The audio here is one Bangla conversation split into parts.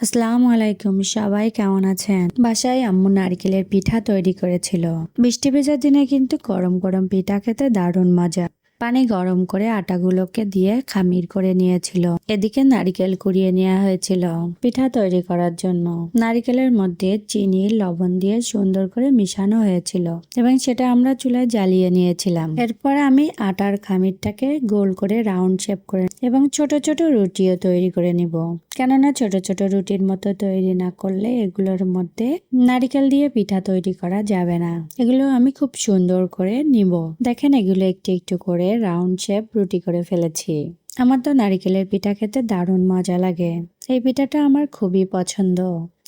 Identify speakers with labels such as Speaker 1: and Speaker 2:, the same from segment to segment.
Speaker 1: আসসালামু আলাইকুম, সবাই কেমন আছেন? বাসায় আম্মু নারকেলের পিঠা তৈরি করেছিল। বৃষ্টি ভেজার দিনে কিন্তু গরম গরম পিঠা খেতে দারুণ মজা। পানি গরম করে আটাগুলোকে দিয়ে খামির করে নিয়েছিল। এদিকে নারিকেল কুড়িয়ে নেওয়া হয়েছিল পিঠা তৈরি করার জন্য। নারিকেলের মধ্যে চিনি, লবণ দিয়ে সুন্দর করে মিশানো হয়েছিল এবং সেটা আমরা চুলায় জ্বালিয়ে নিয়েছিলাম। এরপর আমি আটার খামিরটাকে গোল করে রাউন্ড শেপ করে এবং ছোট ছোট রুটিও তৈরি করে নিব। কেননা ছোট ছোট রুটির মতো তৈরি না করলে এগুলোর মধ্যে নারিকেল দিয়ে পিঠা তৈরি করা যাবে না। এগুলো আমি খুব সুন্দর করে নিব। দেখেন এগুলো একটু একটু করে রাউন্ড শেপ রুটি করে ফেলেছি। আমার তো নারিকেলের পিঠা খেতে দারুণ মজা লাগে। এই পিঠাটা আমার খুবই পছন্দ।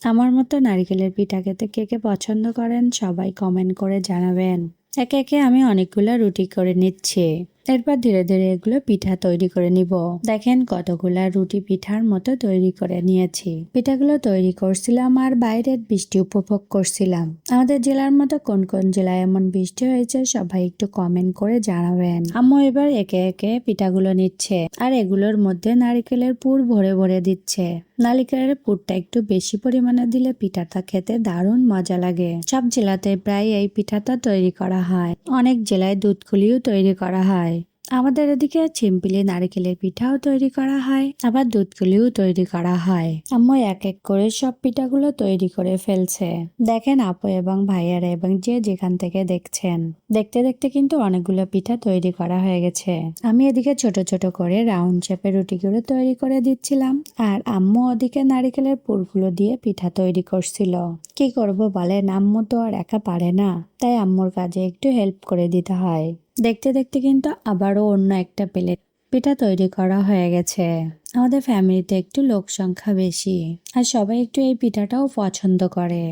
Speaker 1: আমার মতো নারিকেলের পিঠা খেতে কে কে পছন্দ করেন সবাই কমেন্ট করে জানাবেন। একে একে আমি অনেকগুলো রুটি করে নিচ্ছি। এরপর ধীরে ধীরে এগুলো পিঠা তৈরি করে নিব। দেখেন কতগুলা রুটি পিঠার মতো তৈরি করে নিয়েছি। পিঠাগুলো তৈরি করছিলাম আর বাইরের বৃষ্টি উপভোগ করছিলাম। আমাদের জেলার মতো কোন কোন জেলায় এমন বৃষ্টি হয়েছে সবাই একটু কমেন্ট করে জানাবেন। আম্মু এবার একে একে পিঠাগুলো নিচ্ছে আর এগুলোর মধ্যে নারিকেলের পুর ভরে ভরে দিচ্ছে। নারিকেলের পুরটা একটু বেশি পরিমাণে দিলে পিঠাটা খেতে দারুণ মজা লাগে। সব জেলাতে প্রায় এই পিঠাটা তৈরি করা হয়। অনেক জেলায় দুধকুলিও তৈরি করা হয়। আমাদের এদিকে চিম্পিলি নারিকেলের পিঠাও তৈরি করা হয়, আবার দুধগুলিও তৈরি করা হয়। আম্মু এক এক করে সব পিঠাগুলো তৈরি করে ফেলছে। দেখেন আপু এবং ভাইয়ারা এবং যে যেখান থেকে দেখছেন। দেখতে দেখতে কিন্তু অনেকগুলো পিঠা তৈরি করা হয়ে গেছে। আমি এদিকে ছোট ছোট করে রাউন্ড শেপের রুটিগুলো তৈরি করে দিচ্ছিলাম, আর আম্মু ওদিকে নারিকেলের পুরগুলো দিয়ে পিঠা তৈরি করছিল। কি করব বলেন, আম্মু তো আর একা পারে না, তাই আম্মুর কাজে একটু হেল্প করে দিতে হয়। দেখতে দেখতে কিন্তু আবারও অন্য একটা প্লেট, পিঠা তৈরি করা হয়ে গেছে। আমাদের ফ্যামিলিতে একটু লোক সংখ্যা বেশি, আর সবাই একটু এই পিঠাটাও পছন্দ করে।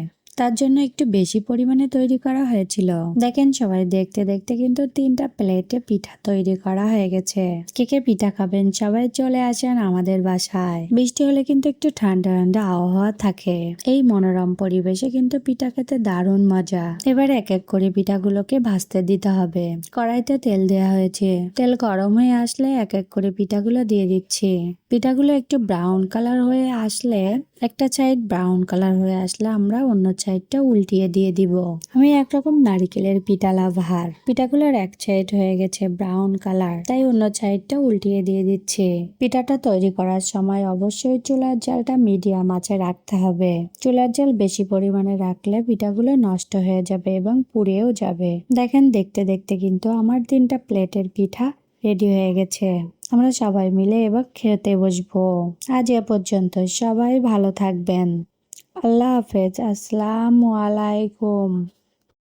Speaker 1: তার জন্য একটু বেশি পরিমাণে তৈরি করা হয়েছিল। দেখেন সবাই, দেখতে দেখতে কিন্তু তিনটা প্লেটে পিঠা তৈরি করা হয়ে গেছে। কে কে পিঠা খাবেন সবাই চলে আসেন আমাদের বাসায়। বৃষ্টি হলে কিন্তু একটু ঠান্ডা ঠান্ডা আবহাওয়া থাকে। এই মনোরম পরিবেশে কিন্তু পিঠা খেতে দারুণ মজা। এবার এক এক করে পিঠাগুলোকে ভাজতে দিতে হবে। কড়াইতে তেল দেওয়া হয়েছে। তেল গরম হয়ে আসলে এক এক করে পিঠাগুলো দিয়ে দিচ্ছি। পিঠাগুলো একটু ব্রাউন কালার হয়ে আসলে একটা সাইড ব্রাউন কালার হয়ে আসলে আমরা অন্য সাইডটা উল্টিয়ে দিয়ে দিব। আমি একরকম নারিকেলের পিঠা লাভার। পিঠাগুলোর এক সাইড হয়ে গেছে ব্রাউন কালার তাই অন্য সাইডটা উল্টিয়ে দিয়ে দিচ্ছি। পিঠাটা তৈরি করার সময় অবশ্যই চুলার জালটা মিডিয়াম আঁচে রাখতে হবে। চুলার জাল বেশি পরিমাণে রাখলে পিঠাগুলো নষ্ট হয়ে যাবে এবং পুড়েও যাবে। দেখেন দেখতে দেখতে কিন্তু আমার তিনটা প্লেটের পিঠা রেডি হয়ে গেছে। আমরা সবাই মিলে এবার খেতে বসবো। আজ এ পর্যন্ত সবাই ভালো থাকবেন। আল্লাহ হাফেজ। আসসালামু আলাইকুম।